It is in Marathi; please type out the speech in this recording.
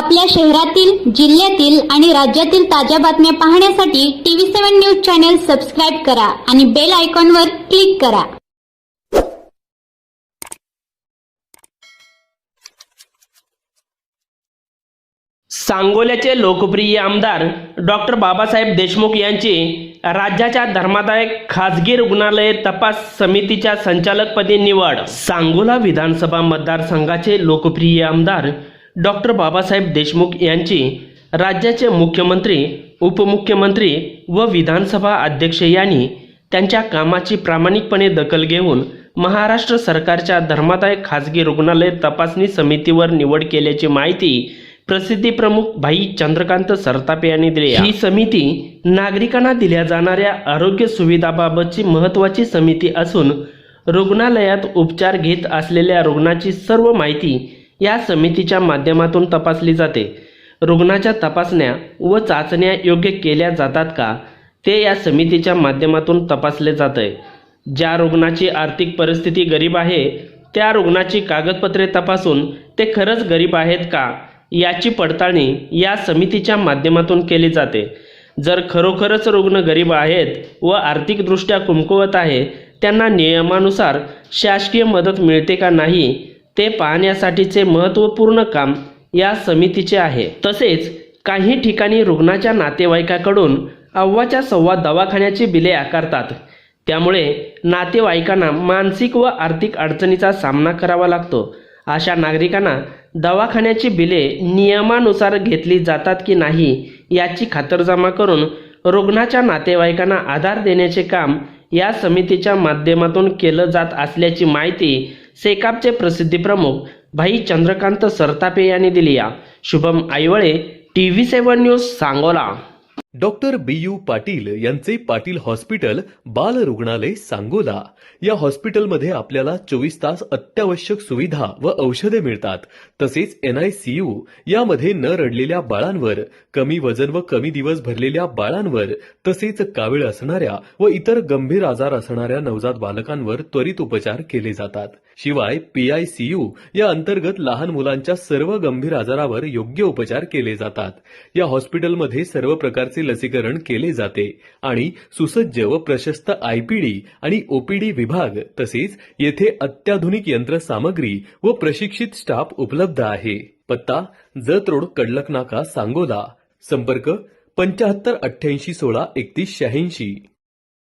आपल्या शहरातील जिल्ह्यातील आणि राज्यातील ताज्या बातम्या पाहण्यासाठी TV seven news channel subscribe करा आणि बेल आयकॉनवर क्लिक करा. सांगोल्याचे लोकप्रिय आमदार डॉक्टर बाबासाहेब देशमुख यांची राज्याच्या धर्मादायक खासगी रुग्णालय तपास समितीच्या संचालकपदी निवड. सांगोला विधानसभा मतदारसंघाचे लोकप्रिय आमदार डॉक्टर बाबासाहेब देशमुख यांची राज्याचे मुख्यमंत्री उपमुख्यमंत्री व विधानसभा अध्यक्ष यांनी त्यांच्या कामाची प्रामाणिकपणे दखल घेऊन महाराष्ट्र सरकारच्या धर्मादायक खाजगी रुग्णालय तपासणी समितीवर निवड केल्याची माहिती प्रसिद्धी प्रमुख भाई चंद्रकांत सरतापे यांनी दिली ही समिती नागरिकांना दिल्या जाणाऱ्या आरोग्य सुविधाबाबतची महत्त्वाची समिती असून रुग्णालयात उपचार घेत असलेल्या रुग्णाची सर्व माहिती या समितीच्या माध्यमातून तपासली जाते. रुग्णाच्या तपासण्या व चाचण्या योग्य केल्या जातात का? ते या समितीच्या माध्यमातून तपासले जाते ज्या रुग्णाची आर्थिक परिस्थिती गरीब आहे त्या रुग्णाची कागदपत्रे तपासून ते खरंच गरीब आहेत का? याची पडताळणी या समितीच्या माध्यमातून केली जाते. जर खरोखरच रुग्ण गरीब आहेत व आर्थिकदृष्ट्या कुमकुवत आहे त्यांना नियमानुसार शासकीय मदत मिळते का नाही ते पाहण्यासाठीचे महत्त्वपूर्ण काम या समितीचे आहे. तसेच काही ठिकाणी रुग्णाच्या नातेवाईकाकडून अव्वाच्या सव्वा दवाखान्याची बिले आकारतात. त्यामुळे नातेवाईकांना मानसिक व आर्थिक अडचणीचा सामना करावा लागतो. अशा नागरिकांना दवाखान्याची बिले नियमानुसार घेतली जातात की नाही याची खातरजमा करून रुग्णाच्या नातेवाईकांना आधार देण्याचे काम या समितीच्या माध्यमातून केलं जात असल्याची माहिती सेकापचे प्रसिद्धी प्रमुख भाई चंद्रकांत सरतापे यांनी दिली या. Shubham Aiwale T V seven news Sangola. Doctor B U Patil यांचे पाटील हॉस्पिटल बाल रुग्णालय सांगोला. या हॉस्पिटलमध्ये आपल्याला चोवीस तास अत्यावश्यक सुविधा व औषधे मिळतात. तसेच एनआयसीयू यामध्ये न रडलेल्या बाळांवर कमी वजन व कमी दिवस भरलेल्या बाळांवर तसेच कावीळ असणाऱ्या व इतर गंभीर आजार असणाऱ्या नवजात बालकांवर त्वरित उपचार केले जातात. शिवाय पीआयसीयू या अंतर्गत लहान मुलांच्या सर्व गंभीर आजारावर योग्य उपचार केले जातात. या हॉस्पिटलमध्ये सर्व प्रकारचे लसीकरण केले जाते आणि सुसज्ज व प्रशस्त आयपीडी आणि ओपीडी विभाग तसेच येथे अत्याधुनिक यंत्रसामग्री व प्रशिक्षित स्टाफ उपलब्ध आहे. पत्ता जत रोड कडलक नाका सांगोला. संपर्क पंच्याहत्तर अठ्ठ्याऐंशी सोळा एकतीस शहाऐंशी.